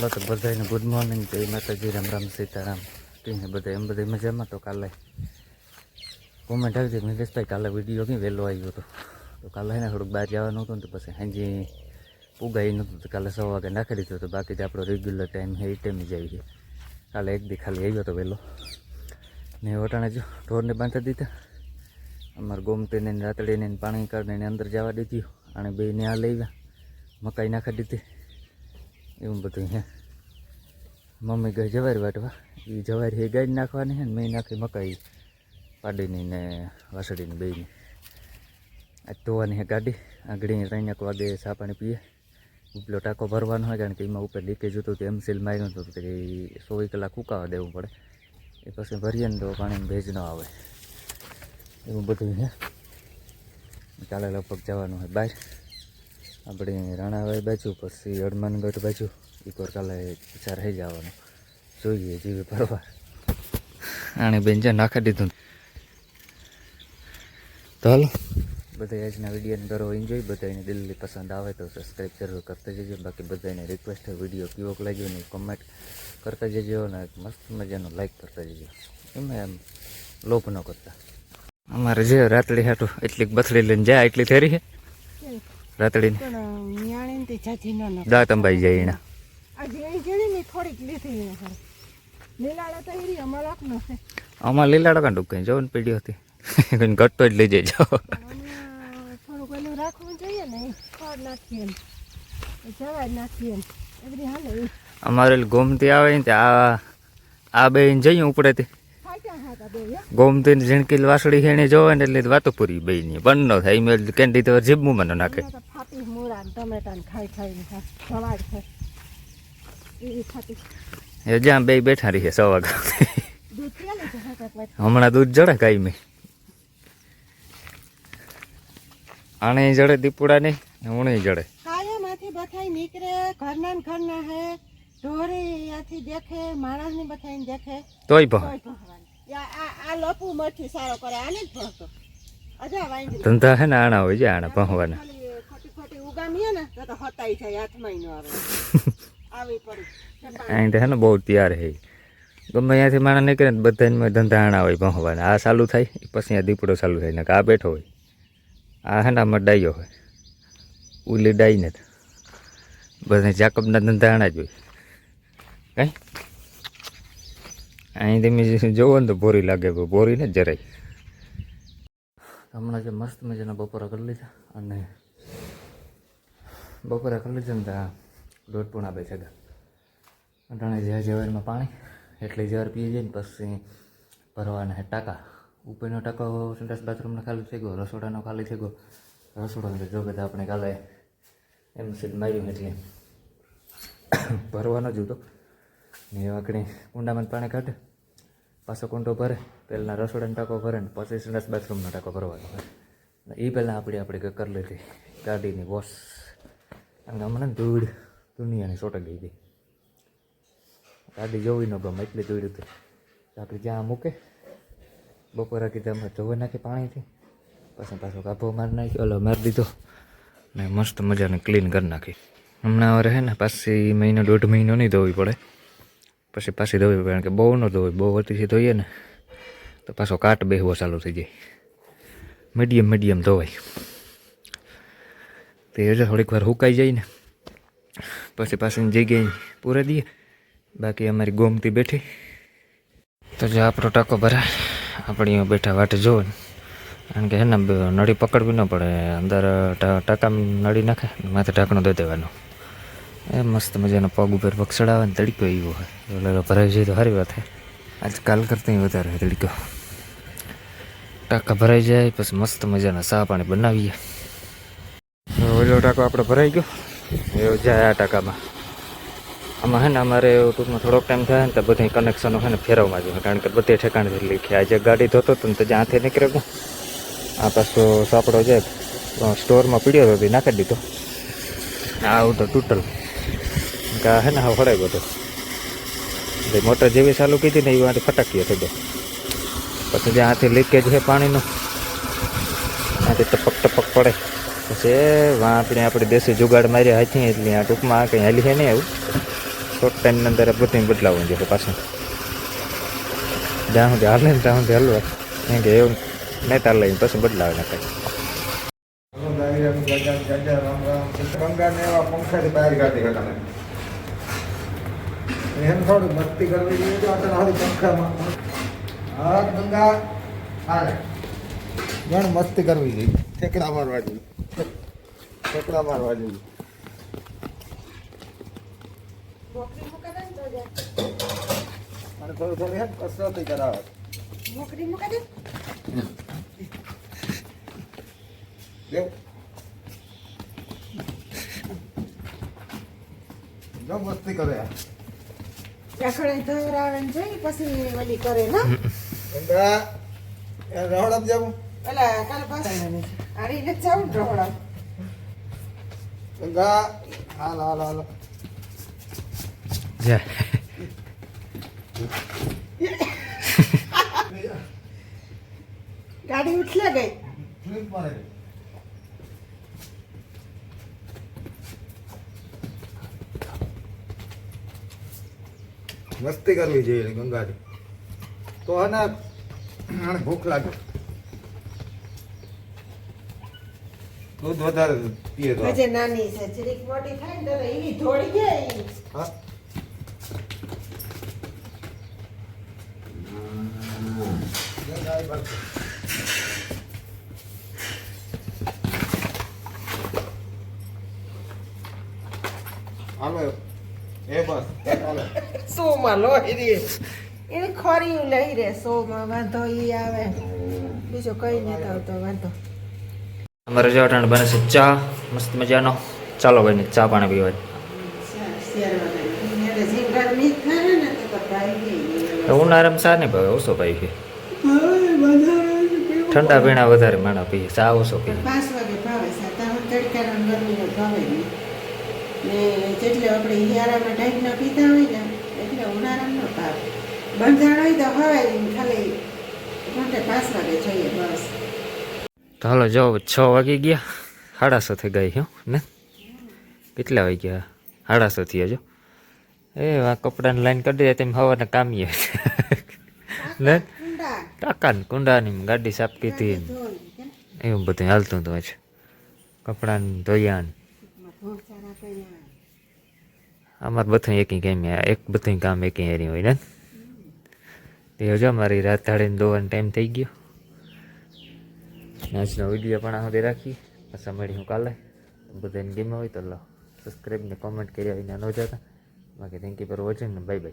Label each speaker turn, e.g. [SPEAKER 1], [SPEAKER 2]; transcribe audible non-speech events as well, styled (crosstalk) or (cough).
[SPEAKER 1] હાલો તો બધાને good morning જય માતાજી, રામ રામ, સીતારામ. કહીને બધા? એમ બધા મજામાં? તો કાલે કોમેન્ટ આવી હતી મિલેશભાઈ કાલે વીડિયો કંઈ વહેલો આવ્યો હતો તો કાલે એને થોડુંક બહાર જવાનું હતું ને તો પછી સાંજે ઉગાઈ નહોતું તો કાલે સવા વાગે નાખી દીધું તો બાકી તો આપણો રેગ્યુલર ટાઈમ છે, એ ટાઈમે જ આવી ગયો. કાલે એક દી ખાલી આવ્યો હતો વહેલો. ને વટાણે જો ઢોરને બાંધી દીધા. અમારે ગોમતીને ને રાતડીને પાણી કાઢીને અંદર જવા દીધી. અને બેને આ લઈ ગયા મકાઈ નાખી દીધી. એવું બધું હે મમ્મી ગઈ જવારી વાટવા. એ જવારી એ ગાય નાખવાની છે ને મેં નાખી મકાઈ પાડીની ને વાસળીની બેની આજ ધોવાની છે ગાડી. આગળ ત્રણ એક વાગે ચા પાણી પીએ. ઉપલો ટાંકો ભરવાનો હોય કારણ કે એમાં ઉપર લીકેજ હતું તો એમ સીલ માર્યું હતું એ ચોવીસ કલાક ઉકાવા દેવું પડે. એ પછી ભરીએ ને તો પાણીમાં ભેજ ન આવે. એવું બધું છે. કાલે લગભગ જવાનું હોય બહાર. આપણે રાણાવાઈ બાજુ, પછી હડમાનગઢ બાજુ એક વાર કાલે વિચાર થઈ જવાનો. જોઈએ, જીવે ફરવા આને બેન છે નાખી દીધું. તો હાલો. બધા આજના વિડીયોને કરો એન્જોય બધાને દિલ્હી પસંદ આવે તો સબસ્ક્રાઈબ જરૂર કરતા જજો. બાકી બધાને રિક્વેસ્ટ છે, વીડિયો કેવોક લાગ્યો ને કોમેન્ટ કરતા જજો અને મસ્ત મજાનો લાઈક કરતા જજો. એમાં એમ લોભ ન કરતા. અમારે જે રાતડી હાટું એટલી બથડી લઈને જાય, એટલી થેરી છે. રાતડીને
[SPEAKER 2] પણ ન્યાણી તે જાજી ન ન
[SPEAKER 1] દાંત અંબાઈ જાય એના.
[SPEAKER 2] આજે એ જેણી ને થોડીક લીધી એને ખરે લીલાડા
[SPEAKER 1] કાંડું કઈ જવું ને પીડી હતી. કઈ ઘટતો જ લઈ
[SPEAKER 2] જાય થોડુંક એનું રાખવું જોઈએ ને એ નાખીએ ને. નાખીએ ને. હાલે
[SPEAKER 1] અમારે ગોમતી આવે ને આ આ બે જઈએ ઉપડેથી. ગોમતી ને ઝીણકી વાસળી હેણી જોવે ને એટલે વાતો પૂરી બે ની બંધ ન થાય એમ કેન્ડી તો જીભમાં મને નાખે.
[SPEAKER 2] એમાં તો ફાટી મૂળા ને ટમેટા ને ખાઈ ખાઈને છે એવી ફાટી
[SPEAKER 1] એ જ્યાં બે બેઠા રહીએ
[SPEAKER 2] સવા ને
[SPEAKER 1] હમણાં દૂધ જડે કાંઈ મેં. આણે જડે દીપુડા ને ઉણે જડે.
[SPEAKER 2] કાયામાંથી બથાઈ નીકળે ઘરના ને ઘરના હે. ઢોરી અહીંયાથી દેખે માણસની બથાઈને દેખે.
[SPEAKER 1] તોય ભ.
[SPEAKER 2] તોય આ આ મઠી સારો કરે આને જ ભણતો.
[SPEAKER 1] ધંધા હે ને આણા હોય છે આણા ભણવાના.
[SPEAKER 2] ઉગામીએ ને તો હતાઈ જાય હાથમાં ન આવે. (laughs) આવી પડી.
[SPEAKER 1] અહીં તો હે ને બહુ તૈયાર હે. ગમે અહીંયાથી માણસ નીકળે ને બધા ધંધા આણા હોય ભણવાના. આ ચાલુ થાય પછી આ દીપડો ચાલુ થાય ને કે આ બેઠો હોય. આ હે ને આમાં ડાયો હોય. ઉલી ડાઈ ને બધા જાકબના ધંધા આણા જ હોય. કઈ? અહીં તમે જોવો ને તો બોરી લાગે બોરી ને જ જરાય. હમણાં જે મસ્ત મજાના બપોરા કરી લીધા અને બપોરા કરી લીધા ને દોઢ પૂણા બે છગા અટાણે જ્યાં જવારમાં પાણી, એટલે જવાર પીએ જઈએ ને પછી ભરવાના હે ટાંકા. ઉપરનો ટાંકો સંડાસ બાથરૂમનો ખાલી થઈ ગયો, રસોડાનો ખાલી થઈ ગયો. રસોડાનો જો બધા આપણે કાલે એમ સીધ માર્યું એટલે ભરવાનો જ હતો. ને વાકડી કુંડામાં પાણી કાઢે, પાછો કુંડો ભરે પહેલાં રસોડાનો ટાંકો ભરે ને પછી સંડાસ બાથરૂમનો ટાંકો ભરવાનો એ પહેલાં આપણે આપણે કરી લીધી ગાડીની વોશ. અને હમણાં ધૂળ દુનિયાની ચોટક ગઈ ગઈ ગાડી જોવી ન ગમે એટલી ધૂળ હતી. આપણે જ્યાં મૂકે, બપોરે કીધા અમે ધોવા નાખી પાણીથી. પછી પાછો કાભો મારી નાખ્યો, ઓલો મારી દીધો. ને મસ્ત મજાને ક્લીન કરી નાખી. હમણાં રહે ને પાછી મહિનો દોઢ મહિનો નહીં ધોવી પડે. પછી પાછી ધોવી પડે કે બહુ ન ધોવી બહુ અતિથી ધોઈએ ને, તો પાછો કાટ બેહવો ચાલુ થઈ જાય. મીડિયમ મીડિયમ ધોવાય. તે હજુ થોડીક વાર સુકાઈ જાય ને પછી પાછીની જગ્યાએ પૂરે દઈએ. બાકી અમારી ગોમતી બેઠી. તો જો આપણો ટાંકો ભરાય, આપણે અહીંયા બેઠા વાટે જોવે ને. કારણ કે હે ને, બ- નળી પકડવી ન પડે, અંદર ટા- ટાંકામાં નળી નાખે ને માથે ઢાંકણું દઈ દેવાનું. એ મસ્ત મજાનો પગ ઉપર પગ ચડાવે ને તડકો એવો હોય. એટલે ભરાઈ જાય તો સારી વાત છે આજકાલ કરતાં વધારે હોય તડકો. ટાંકા ભરાઈ જાય, પછી મસ્ત મજાના ચા પાણી બનાવીએ. ઓલો ટાંકો આપણે ભરાઈ ગયો. એવો જાય આ ટાંકામાં. આમાં હે ને અમારે ટૂંકમાં થોડોક ટાઈમ થાય ને તો બધી કનેક્શનો હે ને ફેરવવા જોઈએ કારણ કે બધે ઠેકાણેથી લીખે. આજે ગાડી ધોતો હતો ને તો જ્યાંથી નીકળ્યો આ પાછો સાપડો જાય. સ્ટોરમાં પીડ્યો હતો નાખી દીધો. આવું તો ટોટલ કા હે ને હા ફળાઈ ગયો એટલે મોટર જેવી ચાલુ કીધી ને એ વાંથી ફટાકીએ થઈ ગયો. પછી જ્યાંથી લીકેજ છે પાણીનું, ત્યાંથી ટપક ટપક પડે. પછી વાં આપણે આપણે દેશી જુગાડ માર્યા હાથી, એટલે આ ટૂંકમાં કંઈ હાલી છે નહીં આવું. શોર્ટ ટાઈમની અંદર બધું બદલાવવું જોઈએ પાછું. જ્યાં સુધી હાલે ને ત્યાં સુધી હલવા. કેમ કે એવું નહીં તાર લઈને પછી બદલાવે ને કંઈ
[SPEAKER 3] હતા એમ મસ્તી કરવી જોઈએ. ઠેકડા મારવા જોઈએ. ઠેકડા મારવા જોઈએ. અને થોડું થોડું હેમ કસરત કરાવે.
[SPEAKER 2] નોકરી મૂકે દે
[SPEAKER 3] લેવ જો મસ્તી કરે.
[SPEAKER 2] રખડે ધવરાવે ને જોઈ પછી ઓલી કરે ને?
[SPEAKER 3] પેલા જાવું
[SPEAKER 2] ઓલા કાલ પાછા આડી ને ને ઢોળા
[SPEAKER 3] ગંગા. હાલ હાલ
[SPEAKER 2] ગાડી ઉઠલે ગઈ.
[SPEAKER 3] ફ્લિપ મારે મસ્તી કરવી જોઈએ ગંગાજી. તો આને ભૂખ લાગે. દૂધ વધારે પીએ તો.
[SPEAKER 2] હજે નાની છે જરીક મોટી થાય ને તો એવી ધોળી જાય.
[SPEAKER 3] હા. હાલો એ બસ હાલો.
[SPEAKER 2] સોમાં લોહી એને ખોરી લઈ રે સોમાં વાંધો ઈ આવે. બીજો કઈ નથી આવતો વાંધો.
[SPEAKER 1] અમારે જો અટાણે બને છે ચા. મસ્ત મજાનો. ચાલો ભાઈ ચા પાણી પીવા ઉનાળામાં ચા નહીં ભાવે ઓછો ભાઈ છે ઠંડા પીણા વધારે માણા પીએ ચા ઓછો પીએ.
[SPEAKER 2] પાંચ વાગે ભાવે સાતા ગરમીનો ભાવે ને જેટલે આપણે હિયારામાં ટાઈપના પીતા હોય ને એટલે ઉનાળામાં ન ભાવે. બંધાણ હોય તો હવે ખાલી મોટે પાંચ વાગે જોઈએ બસ.
[SPEAKER 1] તો હાલો, જો છ વાગી ગયા. સાડાસો થઈ ગઈ હો, ને? કેટલા વાગી ગયા સાડાસો થયા, જો. એ, આ કપડાની લાઈન કરી દે તેમ હવાને કામીએ. ને? ટાંકાને કુંડાની ગાડી સાફ કીધી એવું બધું હાલતું હતું છે કપડાને ધોયા અમારે બધું એક કેમ, એક બધું કામ એક હેરી હોય, ને? તે જો, મારી રાત ધાડીને દોવાનો ટાઈમ થઈ ગયો. આજનો વીડિયો પણ આ સુધી રાખી. પાછા મળી હું કાલે. બધાની ગેમ હોય તો લો. સબસ્ક્રાઈબ ને કોમેન્ટ કર્યા વિના ન જતા. બાકી thank you for watching bye bye